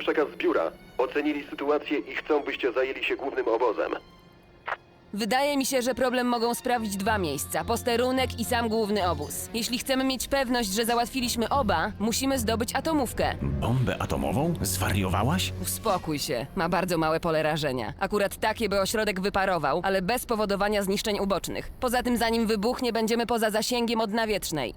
Przekaz z biura. Ocenili sytuację i chcą, byście zajęli się głównym obozem. Wydaje mi się, że problem mogą sprawić dwa miejsca: posterunek i sam główny obóz. Jeśli chcemy mieć pewność, że załatwiliśmy oba, musimy zdobyć atomówkę. Bombę atomową? Zwariowałaś? Uspokój się, ma bardzo małe pole rażenia. Akurat takie, by ośrodek wyparował, ale bez powodowania zniszczeń ubocznych. Poza tym, zanim wybuchnie, będziemy poza zasięgiem od nawiecznej.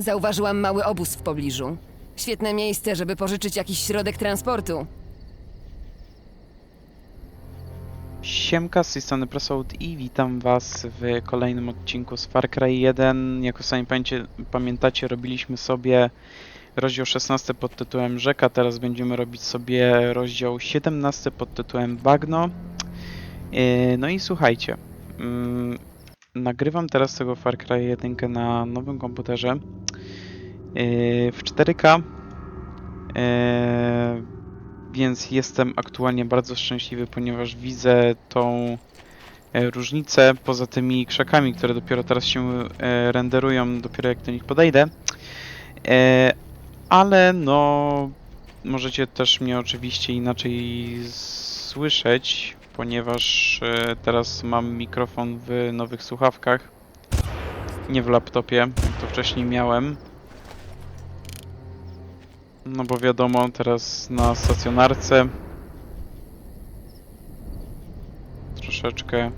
Zauważyłam mały obóz w pobliżu. Świetne miejsce, żeby pożyczyć jakiś środek transportu. Siemka, z tej strony Prosout i witam was w kolejnym odcinku z Far Cry 1. Jak sami pamiętacie, pamiętacie, robiliśmy sobie rozdział 16 pod tytułem Rzeka, teraz będziemy robić sobie rozdział 17 pod tytułem Bagno. Yy, No i słuchajcie, mm, nagrywam teraz tego Far Cry 1 na nowym komputerze yy, w 4K. Yy, więc jestem aktualnie bardzo szczęśliwy, ponieważ widzę tą e, różnicę poza tymi krzakami, które dopiero teraz się e, renderują, dopiero jak do nich podejdę. E, Ale no, możecie też mnie oczywiście inaczej słyszeć, ponieważ e, teraz mam mikrofon w nowych słuchawkach, nie w laptopie, jak to wcześniej miałem. No bo wiadomo, teraz na stacjonarce troszeczkę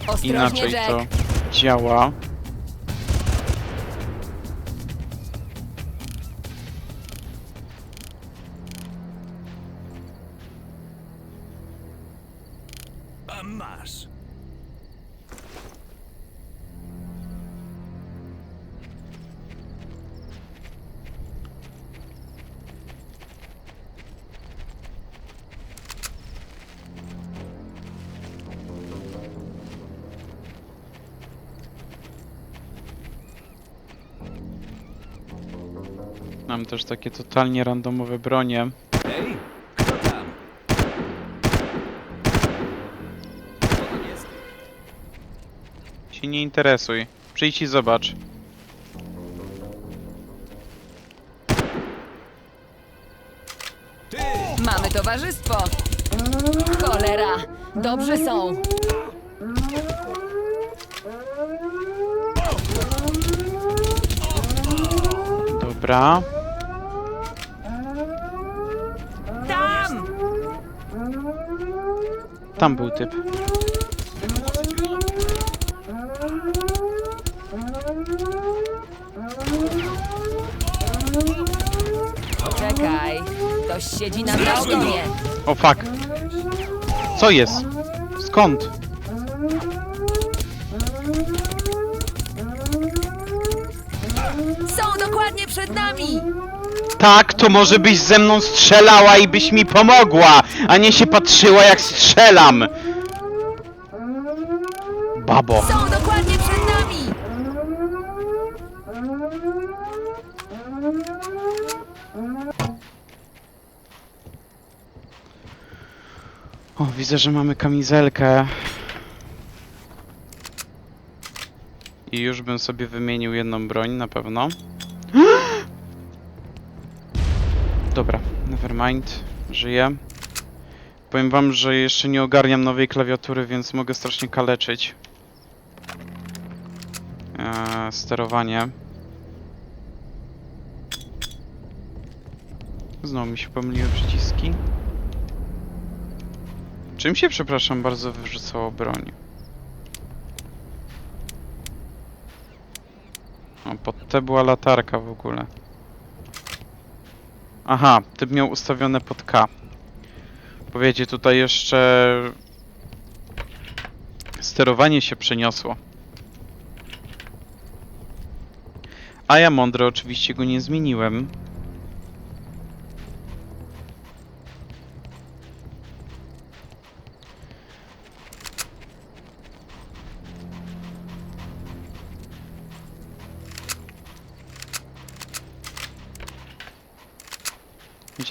Ostrożnie, inaczej Jack! to działa. Też takie totalnie randomowe bronie. Hej, kto tam? Co tam jest? Się nie interesuj. Przyjdź i zobacz. Ty! Mamy towarzystwo! Cholera! Dobrze są! Dobra. Tam był typ. Czekaj, ktoś siedzi na balkonie. O fuck. Co jest? Skąd? Są dokładnie przed nami! Tak, to może byś ze mną strzelała i byś mi pomogła, a nie się patrzyła jak strzelam. Babo. Są dokładnie przed nami! O, widzę, że mamy kamizelkę. I już bym sobie wymienił jedną broń na pewno. Dobra, nevermind, żyję. Powiem wam, że jeszcze nie ogarniam nowej klawiatury, więc mogę strasznie kaleczyć. Eee, sterowanie. Znowu mi się pomyliły przyciski. Czym się, przepraszam bardzo, wyrzucało broń? O, pod te była latarka w ogóle. Aha, typ miał ustawione pod K. Powiecie, tutaj jeszcze... Sterowanie się przeniosło. A ja mądre oczywiście go nie zmieniłem.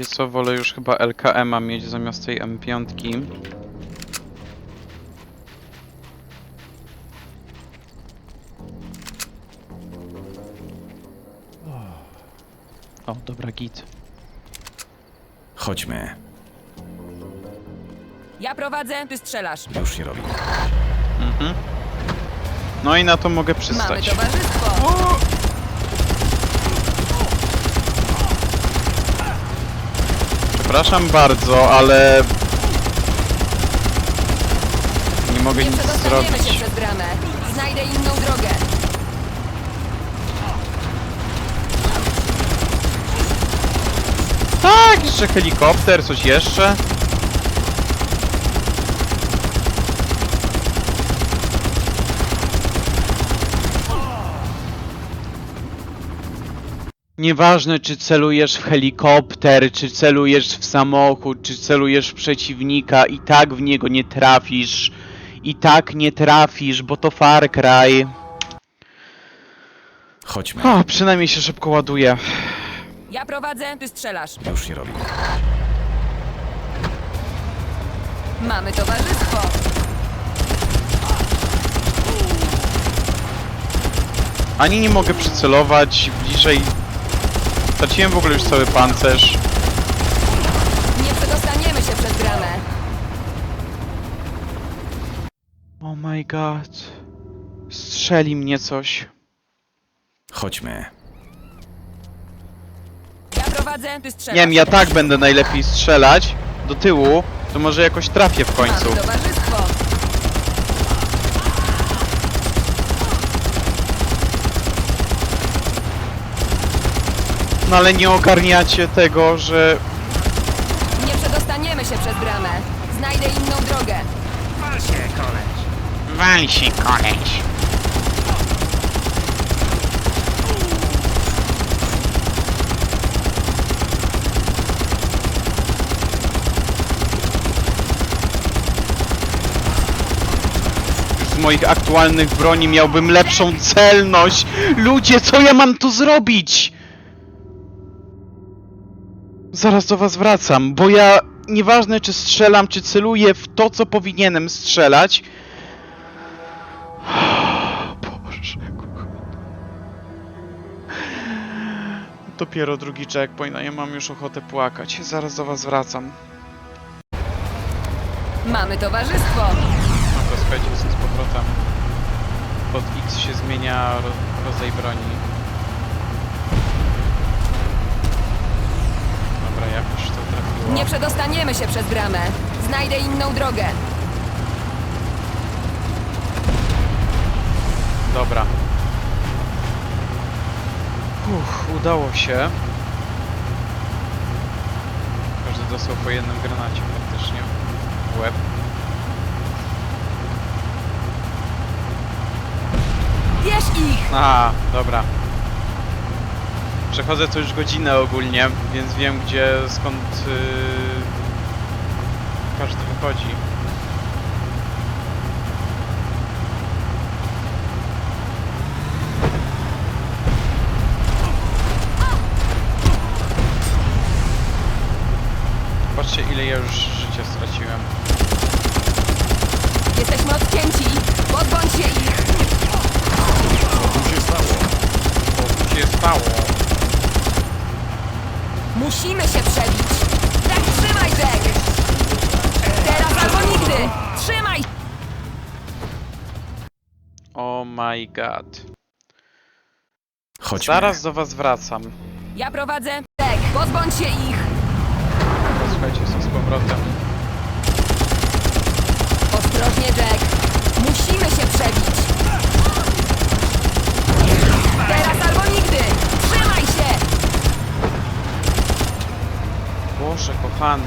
Wiecie co, wolę już chyba LKM-a mieć zamiast tej M5. O, dobra, git. Chodźmy. Ja prowadzę, ty strzelasz. Już się robi. Mhm. No i na to mogę Mamy przystać. towarzystwo. Przepraszam bardzo, ale... Nie mogę Nie nic przedostaniemy się zrobić. przez bramę. Znajdę inną drogę. Tak, jeszcze helikopter, coś jeszcze. Nieważne, czy celujesz w helikopter, czy celujesz w samochód, czy celujesz w przeciwnika, i tak w niego nie trafisz. I tak nie trafisz, bo to Far Cry. Chodźmy. O, przynajmniej się szybko ładuje. Ja prowadzę, ty strzelasz. Już się robi. Mamy towarzystwo. Ani nie mogę przycelować bliżej. Straciłem w ogóle już cały pancerz. Nie przedostaniemy się przez bramę. Oh my god. Strzeli mnie coś. Chodźmy. Ja prowadzę, ty strzelasz. Nie wiem, ja tak będę najlepiej strzelać do tyłu, to może jakoś trafię w końcu. Towarzystwo. No ale nie ogarniacie tego, że Nie przedostaniemy się przez bramę. Znajdę inną drogę. wal się koleś. Już Z moich aktualnych broni miałbym lepszą celność. Ludzie, co ja mam tu zrobić? Zaraz do was wracam, bo ja nieważne czy strzelam, czy celuję w to, co powinienem strzelać. Boże. Dopiero drugi checkpoint, a ja mam już ochotę płakać. Zaraz do was wracam. Mamy towarzystwo. No to słuchajcie, jestem z powrotem. Pod X się zmienia ro rodzaj broni. Jakoś to trafiło. Nie przedostaniemy się przez bramę. Znajdę inną drogę. Dobra. Uff, udało się. Każdy dostał po jednym granacie faktycznie w łeb. Bierz ich! A, dobra. Przechodzę to już godzinę ogólnie, więc wiem gdzie, skąd yy, każdy wychodzi. Patrzcie ile ja już życia straciłem. Jesteśmy odcięci. Pozbądź się ich. Co tu się stało? Co tu się stało? Musimy się przebić. Tak, trzymaj, Jack! Teraz albo nigdy! Trzymaj! Oh my god. Chodźmy. Zaraz do was wracam. Ja prowadzę. Jack, pozbądź się ich. Słuchajcie, jestem z powrotem. Ostrożnie, Jack. Musimy się przebić. Teraz albo nigdy! Trzymaj się! Boże, kochany.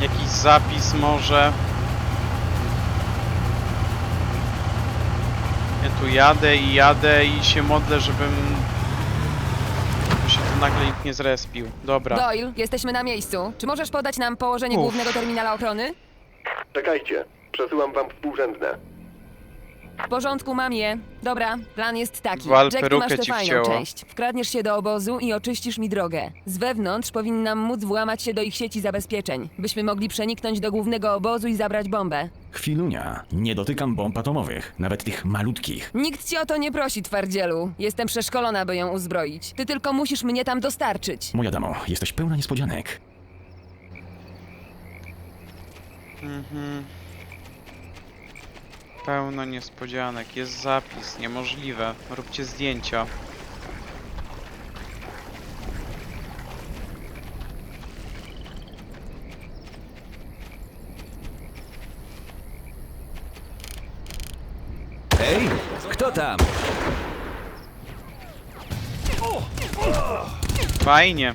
Jakiś zapis może. Ja tu jadę i jadę i się modlę, żebym nagle nikt nie zrespił. Dobra. Doyle, jesteśmy na miejscu. Czy możesz podać nam położenie Uff. głównego terminala ochrony? Czekajcie, przesyłam wam współrzędne. W porządku, mam je. Dobra, plan jest taki. Wal, Jack, ty perukę masz tę ci fajną wcięło. część. Wkradniesz się do obozu i oczyścisz mi drogę. Z wewnątrz powinnam móc włamać się do ich sieci zabezpieczeń, byśmy mogli przeniknąć do głównego obozu i zabrać bombę. Chwilunia. Nie dotykam bomb atomowych, nawet tych malutkich. Nikt cię o to nie prosi, twardzielu. Jestem przeszkolona, by ją uzbroić. Ty tylko musisz mnie tam dostarczyć. Moja damo, jesteś pełna niespodzianek. Pełno niespodzianek. Jest zapis. Niemożliwe. Róbcie zdjęcia. Ej, kto tam? Fajnie.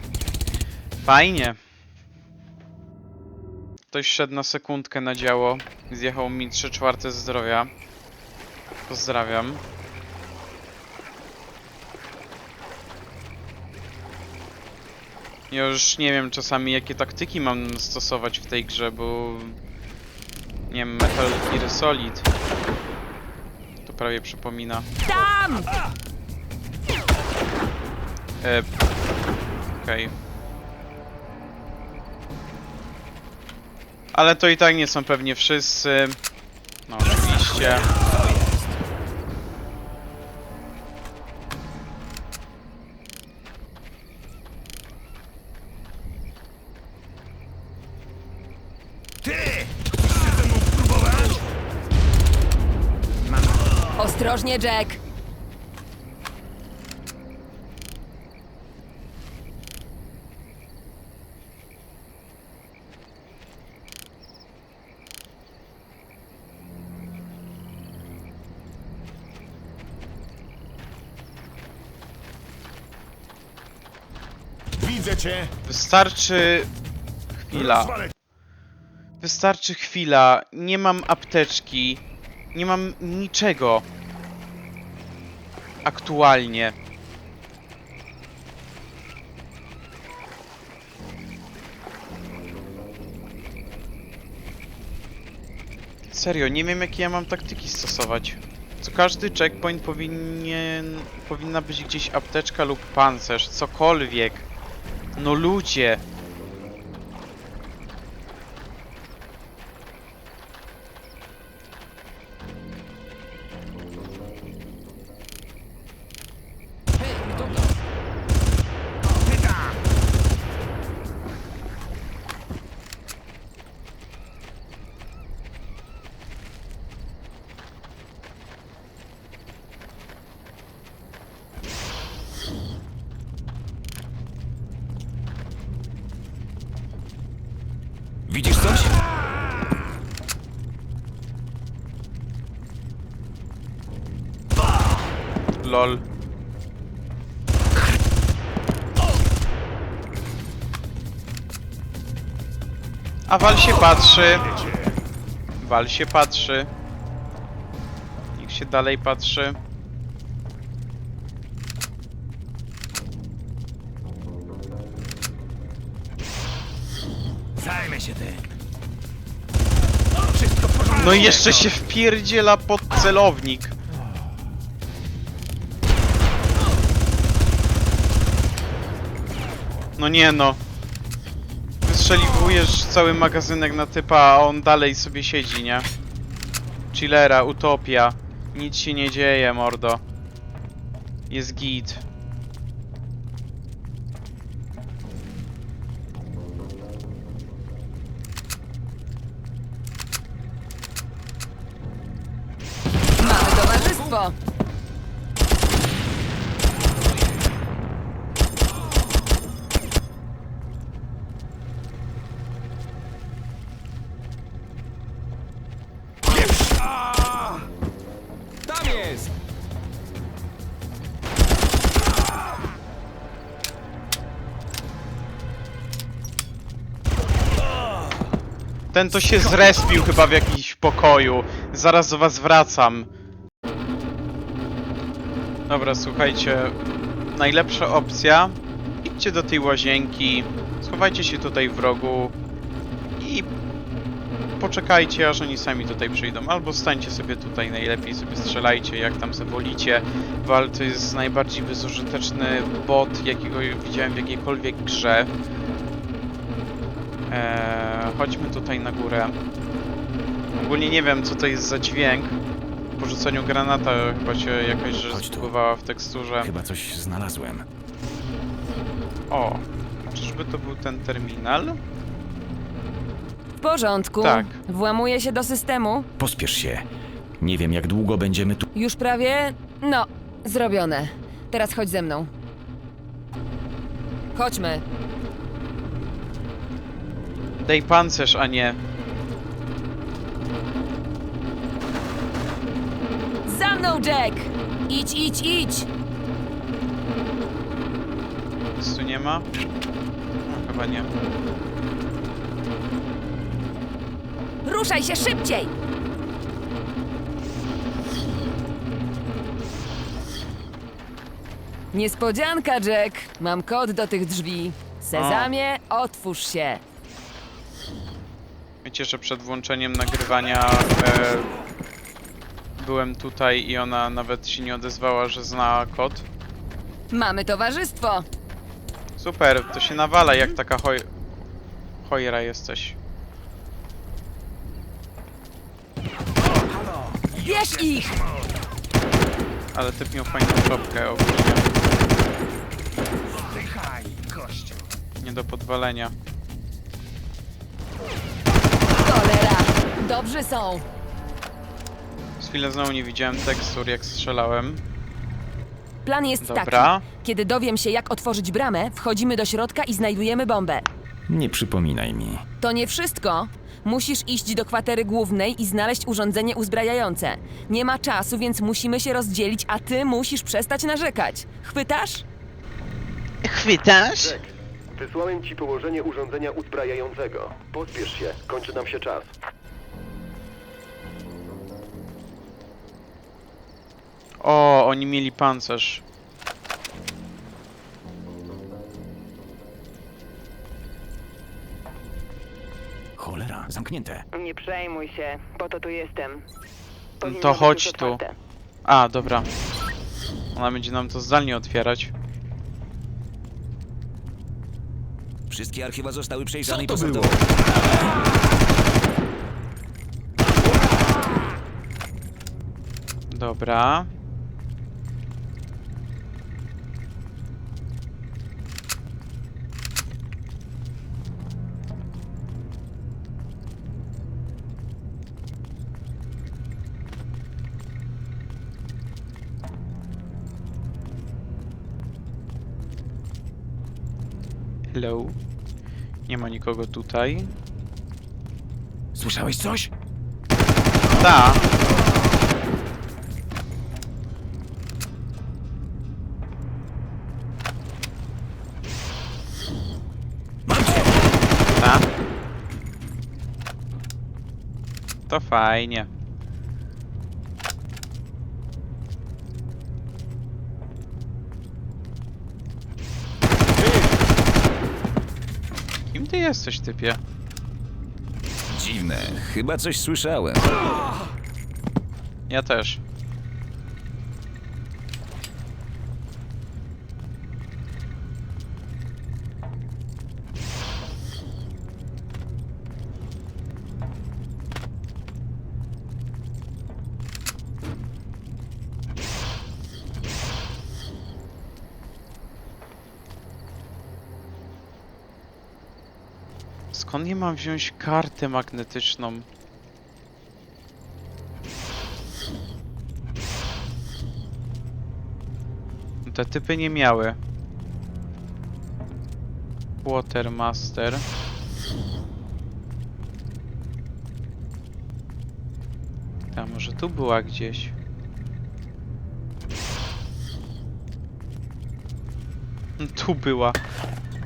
Fajnie. Ktoś szedł na sekundkę na działo. Zjechał mi 3 czwarte zdrowia. Pozdrawiam. Już nie wiem czasami jakie taktyki mam stosować w tej grze, bo... Nie wiem, Metal Gear Solid. Prawie przypomina. Tam! E... Okej. Ale to i tak nie są pewnie wszyscy. No oczywiście. Ostrożnie, Jack! Widzę cię! Wystarczy chwila. Wystarczy chwila. Nie mam apteczki. Nie mam niczego. Aktualnie. Serio, nie wiem jakie ja mam taktyki stosować. Co każdy checkpoint powinien... Powinna być gdzieś apteczka lub pancerz, cokolwiek. No ludzie! Lol. A Wal się patrzy. Wal się patrzy. Niech się dalej patrzy. Zajmę się tym. No i jeszcze się wpierdziela pod celownik. No nie no. Wystrzeliwujesz cały magazynek na typa, a on dalej sobie siedzi, nie? Chillera, utopia. Nic się nie dzieje, mordo. Jest git. Ten to się zrespił chyba w jakimś pokoju. Zaraz do was wracam. Dobra, słuchajcie. Najlepsza opcja. Idźcie do tej łazienki. Schowajcie się tutaj w rogu. I poczekajcie, aż oni sami tutaj przyjdą. Albo stańcie sobie tutaj najlepiej, sobie strzelajcie, jak tam sobie wolicie. Wal to jest najbardziej bezużyteczny bot, jakiego widziałem w jakiejkolwiek grze. Eee, chodźmy tutaj na górę. Ogólnie nie wiem, co to jest za dźwięk. Po rzuceniu granata chyba się jakaś rzecz Chodź tu. zbudowała w teksturze. Chyba coś znalazłem. O, czyżby to był ten terminal? W porządku. Tak. Włamuję się do systemu. Pospiesz się. Nie wiem, jak długo będziemy tu. Już prawie. No, zrobione. Teraz chodź ze mną. Chodźmy. Daj pancerz, a nie. Za mną, Jack! Idź, idź, idź! Nic tu nie ma? No, chyba nie. Ruszaj się szybciej! Niespodzianka, Jack! Mam kod do tych drzwi. Sezamie, otwórz się. Wiecie, że przed włączeniem nagrywania e, byłem tutaj i ona nawet się nie odezwała, że zna kod. Mamy towarzystwo. Super, to się nawala jak taka hoj... Hojra jesteś. Bierz ich! Ale typ miał fajną czopkę ogólnie. Nie do podwalenia. Dobrzy są. Z chwilę znowu nie widziałem tekstur jak strzelałem. Plan jest Dobra. taki. Kiedy dowiem się, jak otworzyć bramę, wchodzimy do środka i znajdujemy bombę. Nie przypominaj mi. To nie wszystko. Musisz iść do kwatery głównej i znaleźć urządzenie uzbrajające. Nie ma czasu, więc musimy się rozdzielić, a ty musisz przestać narzekać. Chwytasz? Chwytasz? Jack, wysłałem ci położenie urządzenia uzbrajającego. Pospiesz się, kończy nam się czas. O, oni mieli pancerz. Cholera, zamknięte. Nie przejmuj się, po to tu jestem. Powinno to być chodź już tu. otwarte. A, dobra. Ona będzie nam to zdalnie otwierać. Wszystkie archiwa zostały przejrzane i Co to było? posortowane. Dobra. Hello. Nie ma nikogo tutaj. Słyszałeś coś? Cię! Da. To fajnie. Kim ty jesteś, typie? Dziwne, chyba coś słyszałem. Ja też. Skąd nie mam wziąć kartę magnetyczną? Te typy nie miały. Watermaster. A może tu była gdzieś? Tu była.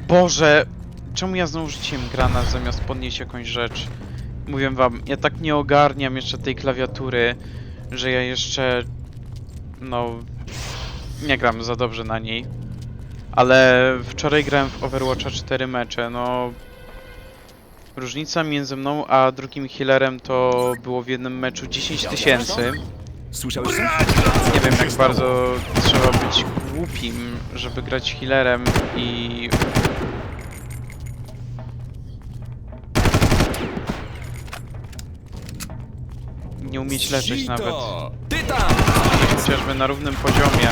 Boże! Czemu ja znowu rzuciłem granat zamiast podnieść jakąś rzecz? Mówię wam, ja tak nie ogarniam jeszcze tej klawiatury, że ja jeszcze... No... Nie gram za dobrze na niej. Ale wczoraj grałem w Overwatcha 4 mecze, no... Różnica między mną a drugim healerem to było w jednym meczu 10 tysięcy. Słyszałeś? Nie wiem jak bardzo trzeba być głupim, żeby grać healerem i... Nie umieć leczyć nawet. Ty tam! Chociażby na równym poziomie.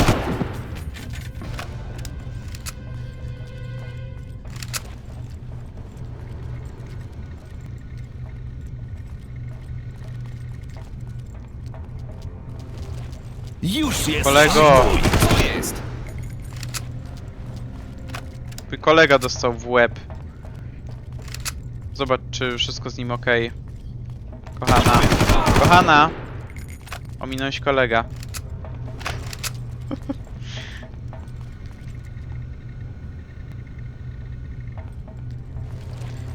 Już jest! Kolego! Co jest? Twój kolega dostał w łeb. Zobacz, czy wszystko z nim ok. Kochana. Kochana! Ominąłeś kolega.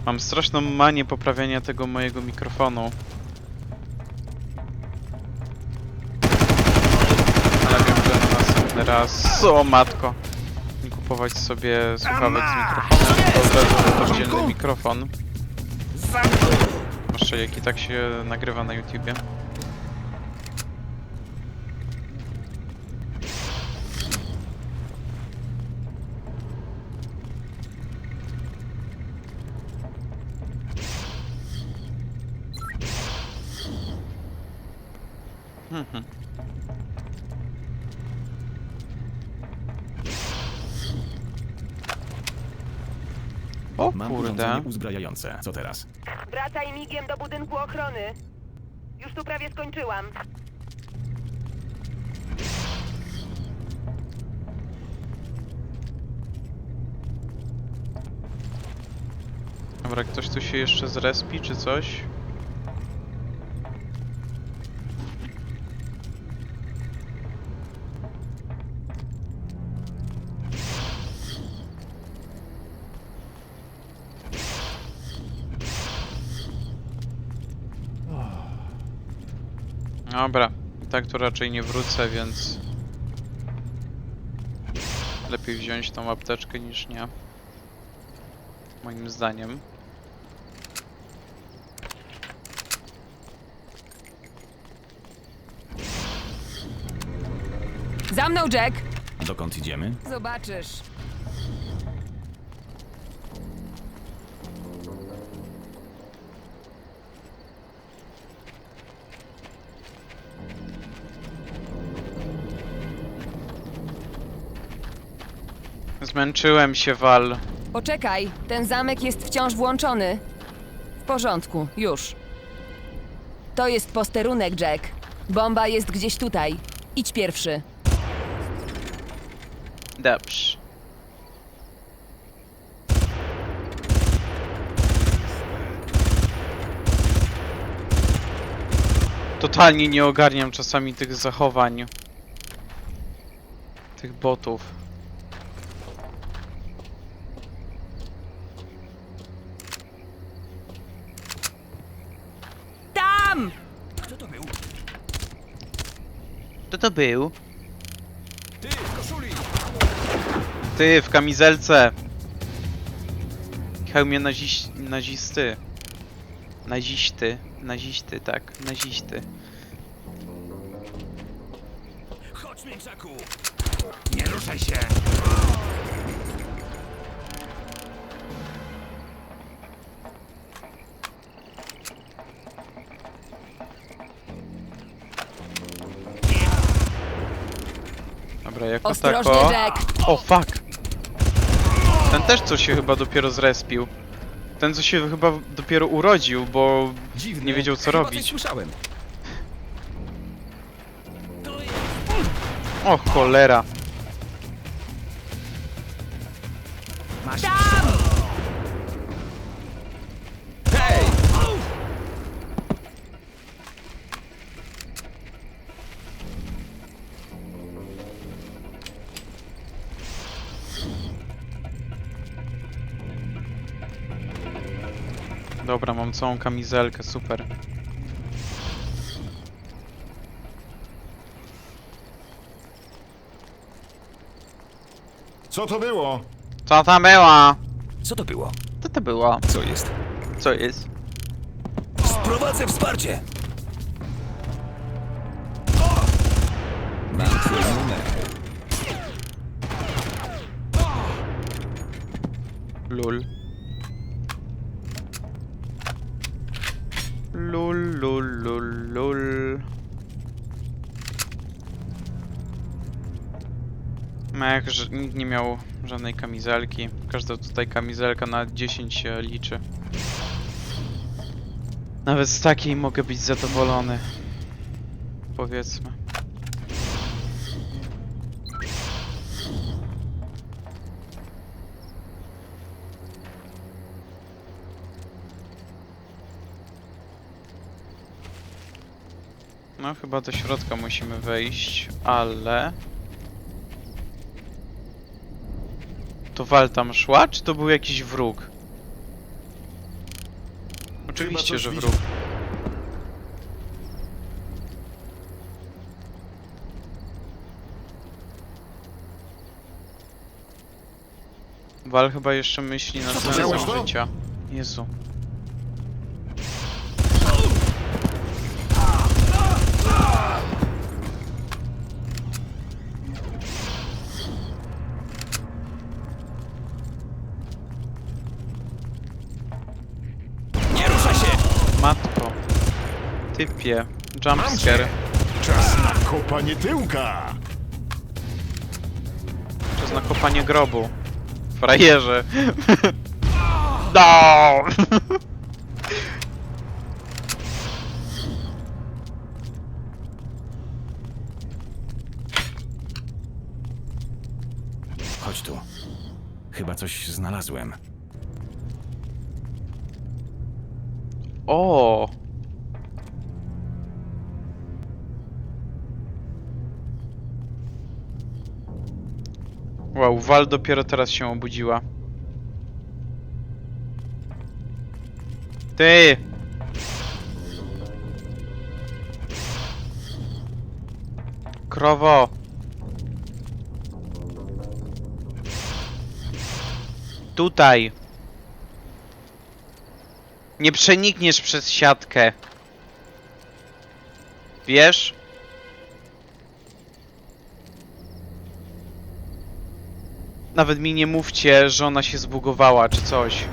Mam straszną manię poprawiania tego mojego mikrofonu. Ale wiem, że na następny raz... O matko! Nie kupować sobie słuchawek z mikrofonem, tylko od razu mikrofon. Zwłaszcza jak i tak się nagrywa na YouTubie. Urządzenie uzbrajające. Co teraz? Wracaj migiem do budynku ochrony. Już tu prawie skończyłam. Dobra, ktoś tu się jeszcze zrespi czy coś? Dobra, i tak tu raczej nie wrócę, więc lepiej wziąć tą apteczkę niż nie. Moim zdaniem. Za mną, Jack! Dokąd idziemy? Zobaczysz. Zmęczyłem się, Wal. Poczekaj, ten zamek jest wciąż włączony. W porządku, już. To jest posterunek, Jack. Bomba jest gdzieś tutaj. Idź pierwszy. Dobrze. Totalnie nie ogarniam czasami tych zachowań. Tych botów. Tam! Kto to był? Kto to był? Ty, w koszuli! Ty, w kamizelce! Hełmie naziś... nazisty. Naziśty. Naziśty, tak. Naziśty. Chodź, mięczaku! Nie ruszaj się! Dobra, jako Ostrożnie, tako... Jack! O, fuck! Ten też co się chyba dopiero zrespił. Ten co się chyba dopiero urodził, bo Dziwne. nie wiedział co Chyba robić. Słyszałem. O cholera. Dobra, mam całą kamizelkę, super. Co to było? Co tam było? Co to było? Co to było? Co jest? Co jest? Sprowadzę wsparcie! Mam twój numer. Lul. Lul, lul, lul, lul. Mech, że nikt nie miał żadnej kamizelki. Każda tutaj kamizelka na 10 się liczy. Nawet z takiej mogę być zadowolony. Powiedzmy. No chyba do środka musimy wejść, ale... To Wal tam szła, czy to był jakiś wróg? Oczywiście, że wróg. Wal chyba jeszcze myśli na sensem życia. Jezu. Typie. Jumpscare. Czas na kopanie tyłka! Czas na kopanie grobu. Frajerze. No! Chodź tu. Chyba coś znalazłem. O! Wow, Wal dopiero teraz się obudziła. Ty! Krowo! Tutaj! Nie przenikniesz przez siatkę. Wiesz? Nawet mi nie mówcie, że ona się zbugowała czy coś.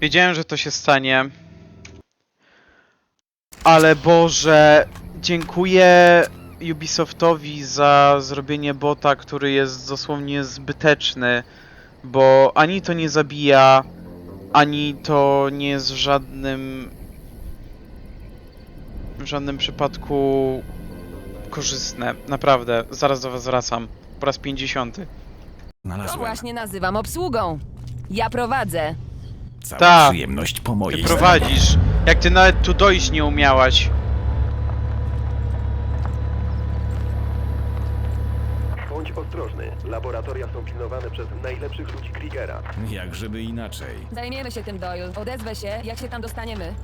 Wiedziałem, że to się stanie. Ale Boże, dziękuję Ubisoftowi za zrobienie bota, który jest dosłownie zbyteczny, bo ani to nie zabija, ani to nie jest w żadnym w żadnym przypadku korzystne. Naprawdę, zaraz do was wracam. Po raz 50. To Znalazłem. właśnie nazywam obsługą. Ja prowadzę. Cała Ta. przyjemność po Ty mojej prowadzisz, jak ty nawet tu dojść nie umiałaś. Bądź ostrożny. Laboratoria są pilnowane przez najlepszych ludzi Kriegera. Jak żeby inaczej. Zajmiemy się tym, Doyle. Odezwę się, jak się tam dostaniemy.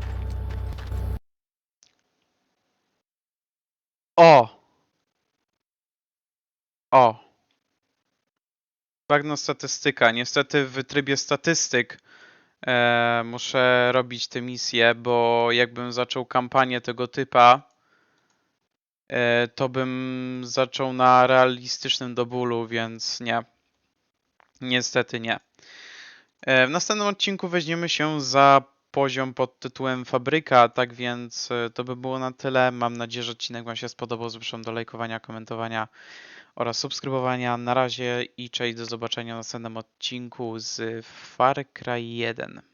O! O! Bagno statystyka. Niestety w trybie statystyk e, muszę robić te misje, bo jakbym zaczął kampanię tego typa, to bym zaczął na realistycznym do bólu, więc nie. Niestety nie. E, w następnym odcinku weźmiemy się za poziom pod tytułem Fabryka, tak więc e, to by było na tyle. Mam nadzieję, że odcinek Wam się spodobał. Zapraszam do lajkowania, komentowania oraz subskrybowania. Na razie i cześć, do zobaczenia w następnym odcinku z Far Cry 1.